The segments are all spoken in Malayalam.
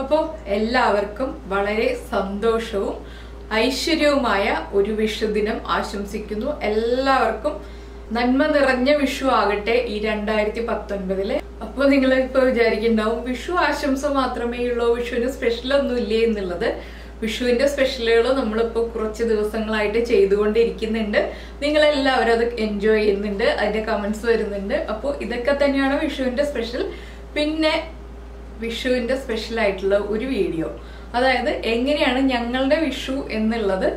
അപ്പോൾ എല്ലാവർക്കും വളരെ സന്തോഷവും ഐശ്വര്യവുമായ ഒരു വിഷുദിനം ആശംസിക്കുന്നു. എല്ലാവർക്കും നന്മ നിറഞ്ഞ വിഷു ആകട്ടെ ഈ രണ്ടായിരത്തി പത്തൊൻപതിലെ അപ്പൊ നിങ്ങൾ ഇപ്പൊ വിചാരിക്കുന്നുണ്ടാവും വിഷു ആശംസ മാത്രമേ ഉള്ളൂ വിഷുവിന് സ്പെഷ്യൽ ഒന്നും ഇല്ലേ എന്നുള്ളത്. വിഷുവിന്റെ സ്പെഷ്യലുകൾ നമ്മളിപ്പോൾ കുറച്ച് ദിവസങ്ങളായിട്ട് ചെയ്തുകൊണ്ടിരിക്കുന്നുണ്ട്. നിങ്ങൾ എല്ലാവരും അത് എൻജോയ് ചെയ്യുന്നുണ്ട് അതിന്റെ കമന്റ്സ് വരുന്നുണ്ട്. അപ്പോൾ ഇതൊക്കെ തന്നെയാണ് വിഷുവിന്റെ സ്പെഷ്യൽ പിന്നെ വിഷുവിന്റെ സ്പെഷ്യൽ ആയിട്ടുള്ള ഒരു വീഡിയോ അതായത് എങ്ങനെയാണ് ഞങ്ങളുടെ വിഷു എന്നുള്ളത്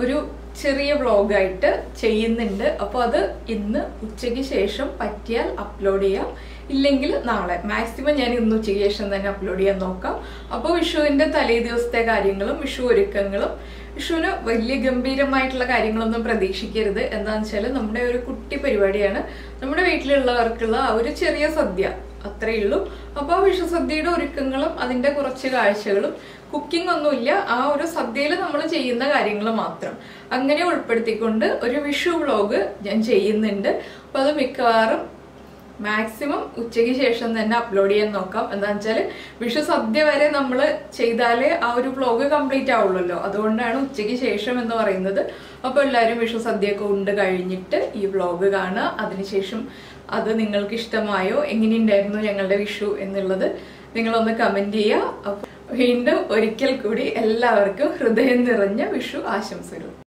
ഒരു ചെറിയ വ്ളോഗായിട്ട് ചെയ്യുന്നുണ്ട്. അപ്പോൾ അത് ഇന്ന് ഉച്ചയ്ക്ക് ശേഷം പറ്റിയാൽ അപ്ലോഡ് ചെയ്യാം. ഇല്ലെങ്കിൽ നാളെ. മാക്സിമം ഞാൻ ഇന്ന് ഉച്ചയ്ക്ക് ശേഷം തന്നെ അപ്ലോഡ് ചെയ്യാൻ നോക്കാം. അപ്പോൾ വിഷുവിന്റെ തലേ ദിവസത്തെ കാര്യങ്ങളും വിഷു ഒരുക്കങ്ങളും വിഷുവിന് വലിയ ഗംഭീരമായിട്ടുള്ള കാര്യങ്ങളൊന്നും പ്രതീക്ഷിക്കരുത്. എന്താണെന്ന് വെച്ചാൽ നമ്മുടെ ഒരു കുട്ടി പരിപാടിയാണ്. നമ്മുടെ വീട്ടിലുള്ളവർക്കുള്ള ഒരു ചെറിയ സദ്യ അത്രയേ ഉള്ളൂ. അപ്പോൾ വിഷുസദ്യയുടെ ഒരുക്കങ്ങളും അതിന്റെ കുറച്ച് കാഴ്ചകളും കുക്കിംഗ് ഒന്നുമില്ല. ആ ഒരു സദ്യയിൽ നമ്മൾ ചെയ്യുന്ന കാര്യങ്ങൾ മാത്രം. അങ്ങനെ ഉൾപ്പെടുത്തിക്കൊണ്ട് ഒരു വിഷു വ്ളോഗ് ഞാൻ ചെയ്യുന്നുണ്ട്. അപ്പോൾ അത് മിക്കവാറും മാക്സിമം ഉച്ചയ്ക്ക് ശേഷം തന്നെ അപ്ലോഡ് ചെയ്യാൻ നോക്കാം. എന്താ വെച്ചാൽ വിഷു സദ്യ വരെ നമ്മൾ ചെയ്താലേ ആ ഒരു വ്ളോഗ് കംപ്ലീറ്റ് ആവുള്ളല്ലോ. അതുകൊണ്ടാണ് ഉച്ചയ്ക്ക് ശേഷം എന്ന് പറയുന്നത്. അപ്പോൾ എല്ലാവരും വിഷു സദ്യയൊക്കെ ഉണ്ട് കഴിഞ്ഞിട്ട് ഈ വ്ളോഗ് കാണുക. അതിനുശേഷം അത് നിങ്ങൾക്ക് ഇഷ്ടമായോ എങ്ങനെയുണ്ടായിരുന്നു ഞങ്ങളുടെ വിഷു എന്നുള്ളത് നിങ്ങളൊന്ന് കമന്റ് ചെയ്യുക. വീണ്ടും ഒരിക്കൽ കൂടി എല്ലാവർക്കും ഹൃദയം നിറഞ്ഞ വിഷു ആശംസകൾ.